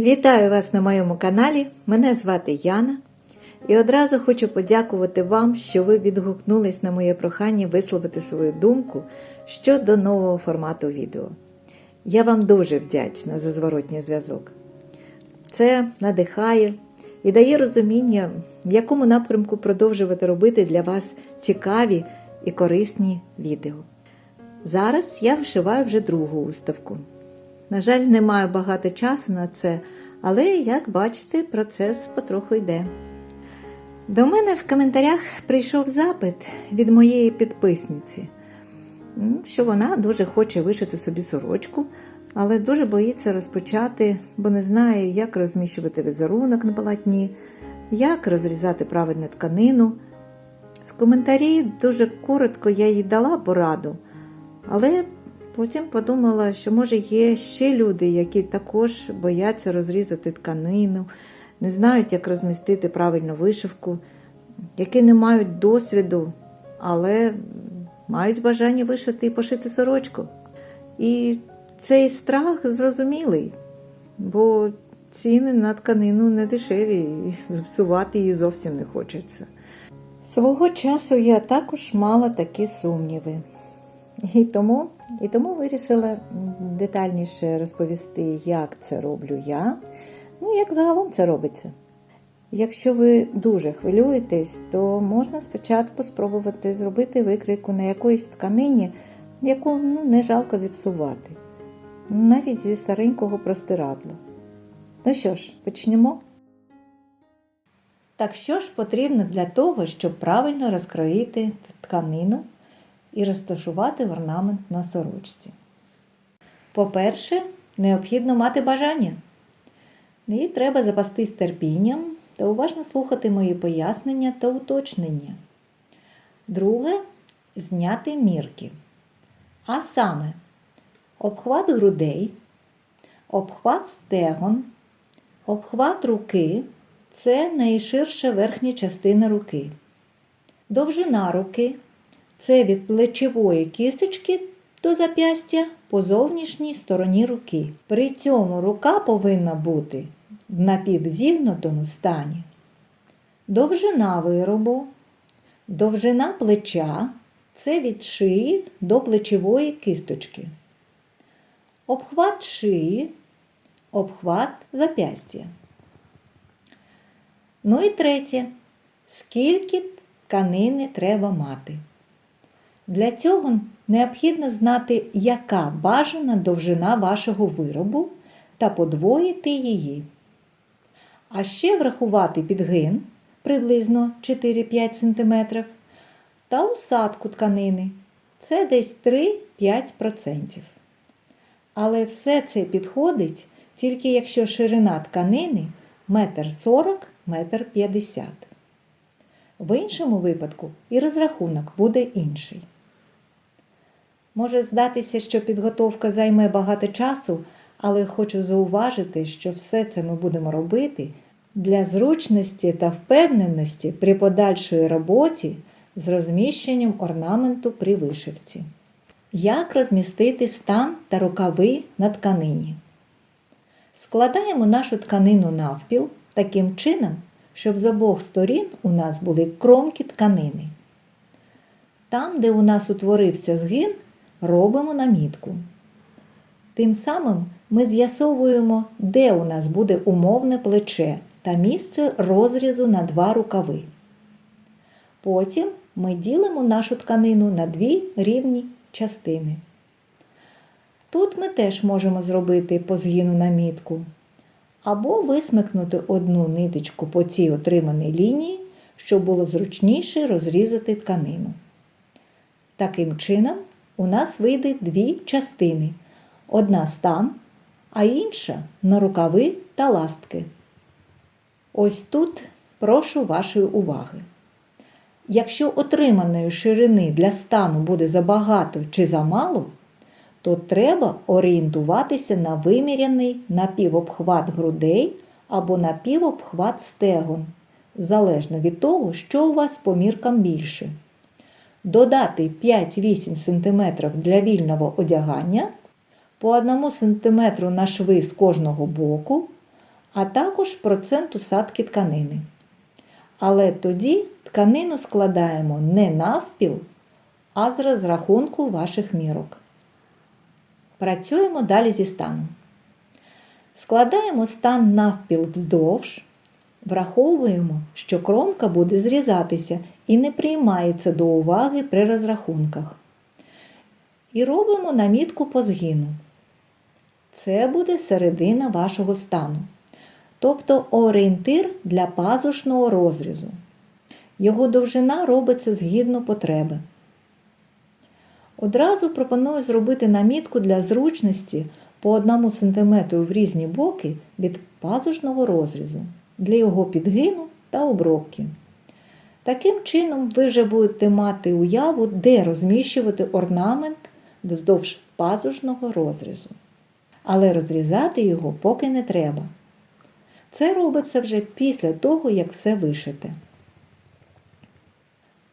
Вітаю вас на моєму каналі. Мене звати Яна. І одразу хочу подякувати вам, що ви відгукнулись на моє прохання висловити свою думку щодо нового формату відео. Я вам дуже вдячна за зворотній зв'язок. Це надихає і дає розуміння, в якому напрямку продовжувати робити для вас цікаві і корисні відео. Зараз я вишиваю вже другу уставку. На жаль, не маю багато часу на це, але, як бачите, процес потроху йде. До мене в коментарях прийшов запит від моєї підписниці, що вона дуже хоче вишити собі сорочку, але дуже боїться розпочати, бо не знає, як розміщувати візерунок на полотні, як розрізати правильну тканину. В коментарі дуже коротко я їй дала пораду, але Потім подумала, що може є ще люди, які також бояться розрізати тканину, не знають, як розмістити правильну вишивку, які не мають досвіду, але мають бажання вишити і пошити сорочку. І цей страх зрозумілий, бо ціни на тканину не дешеві, і зіпсувати її зовсім не хочеться. Свого часу я також мала такі сумніви. І тому і тому вирішила детальніше розповісти, як це роблю я, ну як загалом це робиться. Якщо ви дуже хвилюєтесь, то можна спочатку спробувати зробити викрійку на якоїсь тканині, яку ну, не жалко зіпсувати, навіть зі старенького простирадла. Ну що ж, почнемо. Так що ж потрібно для того, щоб правильно розкроїти тканину і розташувати орнамент на сорочці. По-перше, необхідно мати бажання. І треба запастись терпінням та уважно слухати мої пояснення та уточнення. Друге зняти мірки. А саме обхват грудей, обхват стегон, обхват руки це найширша верхня частина руки. Довжина руки це від плечової кісточки до зап'ястя по зовнішній стороні руки. При цьому рука повинна бути в напівзігнутому стані. Довжина виробу, довжина плеча це від шиї до плечової кісточки. Обхват шиї, обхват зап'ястя. Ну і третє. Скільки тканини треба мати? Для цього необхідно знати, яка бажана довжина вашого виробу та подвоїти її. А ще врахувати підгин приблизно 4-5 см та усадку тканини це десь 3-5%. Але все це підходить тільки якщо ширина тканини 1,40 1,50 м. В іншому випадку і розрахунок буде інший. Може здатися, що підготовка займе багато часу, але хочу зауважити, що все це ми будемо робити для зручності та впевненості при подальшої роботі з розміщенням орнаменту при вишивці. Як розмістити стан та рукави на тканині? Складаємо нашу тканину навпіл таким чином, щоб з обох сторін у нас були кромки тканини. Там, де у нас утворився згин, робимо намітку. Тим самим ми з'ясовуємо, де у нас буде умовне плече та місце розрізу на два рукави. Потім ми ділимо нашу тканину на дві рівні частини. Тут ми теж можемо зробити по згину намітку. Або висмикнути одну ниточку по цій отриманій лінії, щоб було зручніше розрізати тканину. Таким чином, у нас вийде дві частини. Одна стан, а інша на рукави та ластки. Ось тут прошу вашої уваги. Якщо отриманої ширини для стану буде забагато чи замало, то треба орієнтуватися на виміряний напівобхват грудей або напівобхват стегон, залежно від того, що у вас по міркам більше додати 5-8 см для вільного одягання, по 1 см на шви з кожного боку, а також процент усадки тканини. Але тоді тканину складаємо не навпіл, а з розрахунку ваших мірок. Працюємо далі зі станом. Складаємо стан навпіл вздовж, враховуємо, що кромка буде зрізатися і не приймається до уваги при розрахунках. І робимо намітку по згину. Це буде середина вашого стану, тобто орієнтир для пазушного розрізу. Його довжина робиться згідно потреби. Одразу пропоную зробити намітку для зручності по 1 см в різні боки від пазушного розрізу для його підгину та обробки. Таким чином, ви вже будете мати уяву, де розміщувати орнамент вздовж пазушного розрізу. Але розрізати його поки не треба. Це робиться вже після того, як все вишите.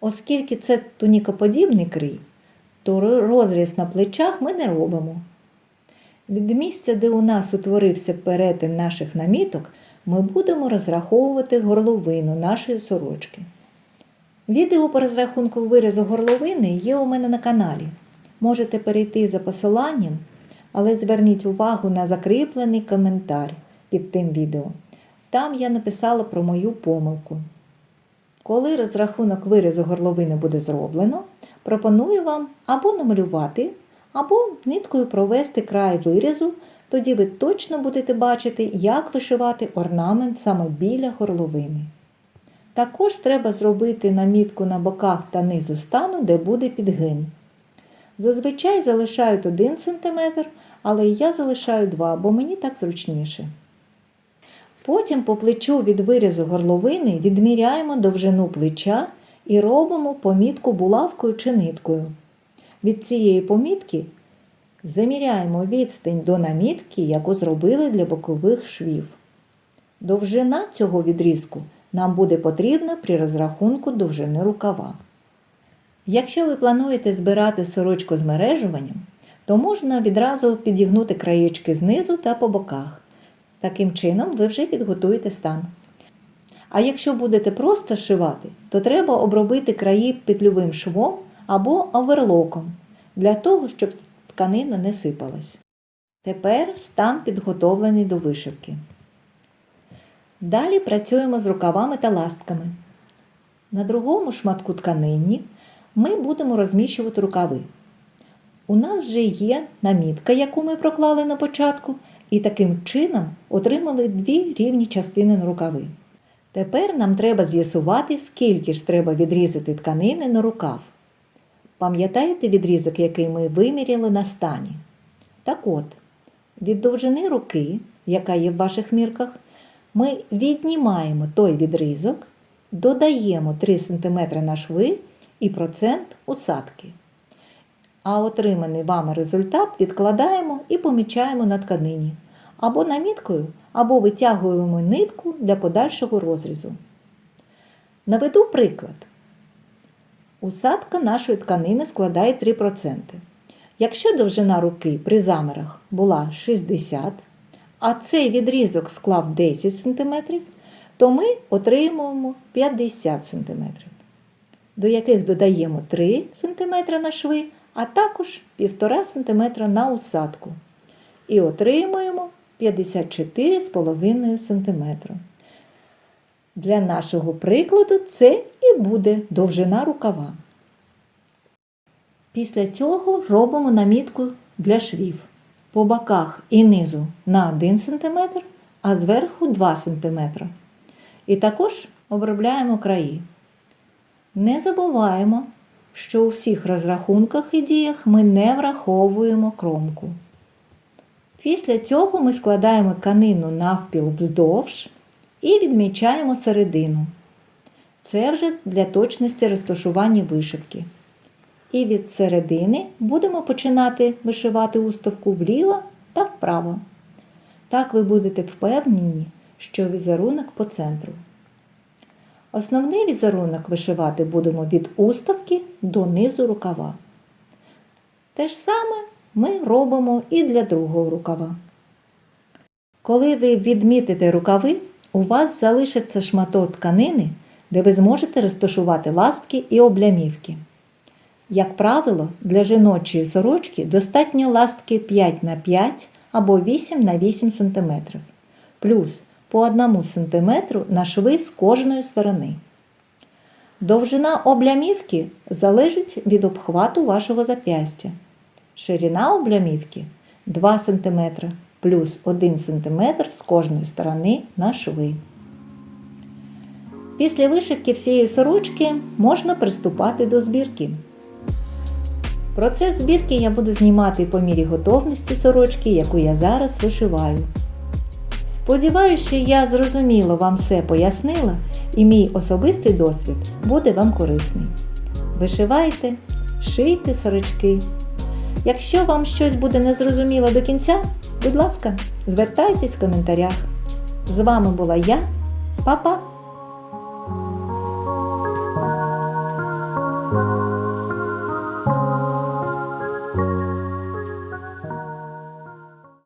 Оскільки це тунікоподібний крій, то розріз на плечах ми не робимо. Від місця, де у нас утворився перетин наших наміток, ми будемо розраховувати горловину нашої сорочки. Відео по розрахунку вирізу горловини є у мене на каналі. Можете перейти за посиланням, але зверніть увагу на закріплений коментар під тим відео. Там я написала про мою помилку. Коли розрахунок вирізу горловини буде зроблено, пропоную вам або намалювати, або ниткою провести край вирізу, тоді ви точно будете бачити, як вишивати орнамент саме біля горловини. Також треба зробити намітку на боках та низу стану, де буде підгин. Зазвичай залишають 1 см, але я залишаю 2, бо мені так зручніше. Потім по плечу від вирізу горловини відміряємо довжину плеча і робимо помітку булавкою чи ниткою. Від цієї помітки заміряємо відстань до намітки, яку зробили для бокових швів. Довжина цього відрізку нам буде потрібна при розрахунку довжини рукава. Якщо ви плануєте збирати сорочку з мережуванням, то можна відразу підігнути краєчки знизу та по боках. Таким чином ви вже підготуєте стан. А якщо будете просто шивати, то треба обробити краї петлювим швом або оверлоком, для того, щоб тканина не сипалась. Тепер стан підготовлений до вишивки. Далі працюємо з рукавами та ластками. На другому шматку тканині ми будемо розміщувати рукави. У нас вже є намітка, яку ми проклали на початку, і таким чином отримали дві рівні частини на рукави. Тепер нам треба з'ясувати, скільки ж треба відрізати тканини на рукав. Пам'ятаєте відрізок, який ми виміряли на стані? Так от, від довжини руки, яка є в ваших мірках, ми віднімаємо той відрізок, додаємо 3 см на шви і процент усадки. А отриманий вами результат відкладаємо і помічаємо на тканині. Або наміткою, або витягуємо нитку для подальшого розрізу. Наведу приклад. Усадка нашої тканини складає 3%. Якщо довжина руки при замерах була 60 а цей відрізок склав 10 см, то ми отримуємо 50 см, до яких додаємо 3 см на шви, а також 1,5 см на усадку. І отримуємо 54,5 см. Для нашого прикладу це і буде довжина рукава. Після цього робимо намітку для швів. По боках і низу на 1 см, а зверху 2 см. І також обробляємо краї. Не забуваємо, що у всіх розрахунках і діях ми не враховуємо кромку. Після цього ми складаємо тканину навпіл вздовж і відмічаємо середину. Це вже для точності розташування вишивки. І від середини будемо починати вишивати уставку вліво та вправо. Так ви будете впевнені, що візерунок по центру. Основний візерунок вишивати будемо від уставки до низу рукава. Те ж саме ми робимо і для другого рукава. Коли ви відмітите рукави, у вас залишиться шматок тканини, де ви зможете розташувати ластки і облямівки. Як правило, для жіночої сорочки достатньо ластки 5 на 5 або 8 на 8 см, плюс по 1 см на шви з кожної сторони. Довжина облямівки залежить від обхвату вашого зап'ястя. Ширина облямівки 2 см плюс 1 см з кожної сторони на шви. Після вишивки всієї сорочки можна приступати до збірки. Процес збірки я буду знімати по мірі готовності сорочки, яку я зараз вишиваю. Сподіваюся, що я зрозуміло вам все пояснила і мій особистий досвід буде вам корисний. Вишивайте, шийте сорочки. Якщо вам щось буде незрозуміло до кінця, будь ласка, звертайтесь в коментарях. З вами була я, папа.